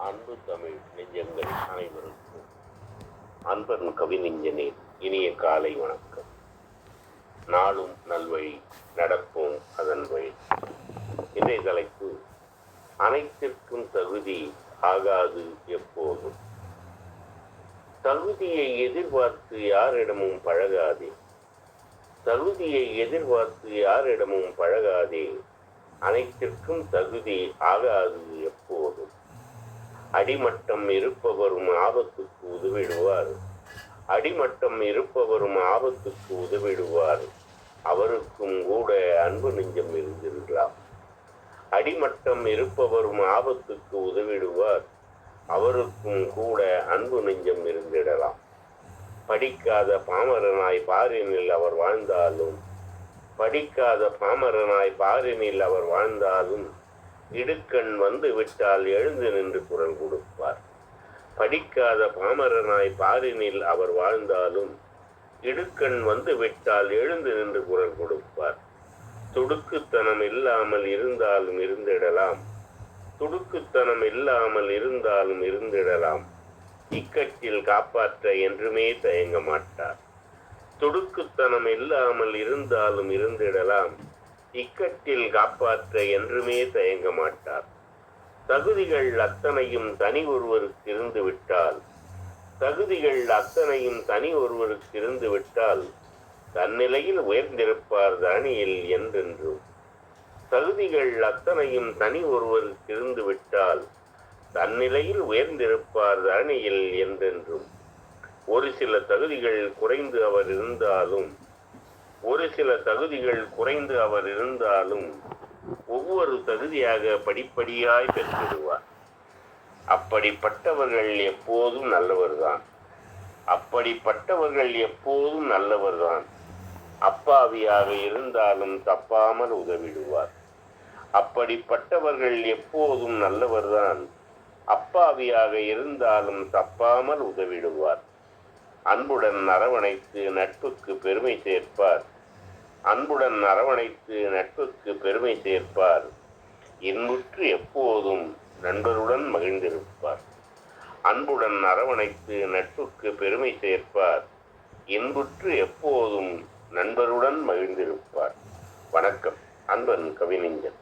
அன்பு தமிழ் நெஞ்சங்கள் அனைவருக்கும் அன்பன் கவிநெஞ்சனே இனிய காலை வணக்கம். நாளும் நல்வழி நடப்போம் அதன் வழி. இன்றைய தலைப்பு அனைத்திற்கும் தகுதி ஆகாது எப்போதும். தகுதியை எதிர்பார்த்து யாரிடமும் பழகாதே. தகுதியை எதிர்பார்த்து யாரிடமும் பழகாதே. அனைத்திற்கும் தகுதி ஆகாது எப்போதும். அடிமட்டம் இருப்பவரும் ஆபத்துக்கு உதவிடுவார். அடிமட்டம் இருப்பவரும் ஆபத்துக்கு உதவிடுவார். அவருக்கும் கூட அன்பு நெஞ்சம் இருந்திருக்கலாம் அடிமட்டம் இருப்பவரும் ஆபத்துக்கு உதவிடுவார். அவருக்கும் கூட அன்பு நெஞ்சம் இருந்திடலாம். படிக்காத பாமரனாய் பாரினில் அவர் வாழ்ந்தாலும் படிக்காத பாமரனாய் பாரினில் அவர் வாழ்ந்தாலும் இடுக்கண் வந்து விட்டால் எழுந்து நின்று குரல் கொடுப்பார். படிக்காத பாமரனாய் பாரினில் அவர் வாழ்ந்தாலும் இடுக்கண் வந்து விட்டால் எழுந்து நின்று குரல் கொடுப்பார். துடுக்குத்தனம் இல்லாமல் இருந்தாலும் இருந்திடலாம். துடுக்குத்தனம் இல்லாமல் இருந்தாலும் இருந்திடலாம். இக்கட்டில் காப்பாற்ற என்றுமே தயங்க மாட்டார். துடுக்குத்தனம் இல்லாமல் இருந்தாலும் இருந்திடலாம். இக்கட்டில் காப்பாற்ற என்றுமே தயங்க மாட்டார். தகுதிகள் அத்தனையும் தனி ஒருவருக்கு இருந்து விட்டால் தகுதிகள் அத்தனையும் தனி ஒருவருக்கு இருந்து விட்டால் தன்னிலையில் உயர்ந்திருப்பார் தரணியில் என்றென்றும். தகுதிகள் அத்தனையும் தனி ஒருவருக்கு இருந்து விட்டால் தன்னிலையில் உயர்ந்திருப்பார் தரணியில் என்றென்றும். ஒரு சில தகுதிகள் குறைந்து அவர் இருந்தாலும் ஒரு சில தகுதிகள் குறைந்து அவர் இருந்தாலும் ஒவ்வொரு தகுதியாக படிப்படியாய் பெற்றிடுவார் அப்படிப்பட்டவர்கள் எப்போதும் நல்லவர்தான். அப்படிப்பட்டவர்கள் எப்போதும் நல்லவர்தான். அப்பாவியாக இருந்தாலும் தப்பாமல் உதவிடுவார். அப்படிப்பட்டவர்கள் எப்போதும் நல்லவர்தான். அப்பாவியாக இருந்தாலும் தப்பாமல் உதவிடுவார். அன்புடன் அரவணைத்து நட்புக்கு பெருமை சேர்ப்பார். அன்புடன் அரவணைத்து நட்புக்கு பெருமை சேர்ப்பார். இன்புற்று எப்போதும் நண்பருடன் மகிழ்ந்திருப்பார். அன்புடன் அரவணைத்து நட்புக்கு பெருமை சேர்ப்பார். இன்புற்று எப்போதும் நண்பருடன் மகிழ்ந்திருப்பார். வணக்கம். அன்பன் கவிஞன்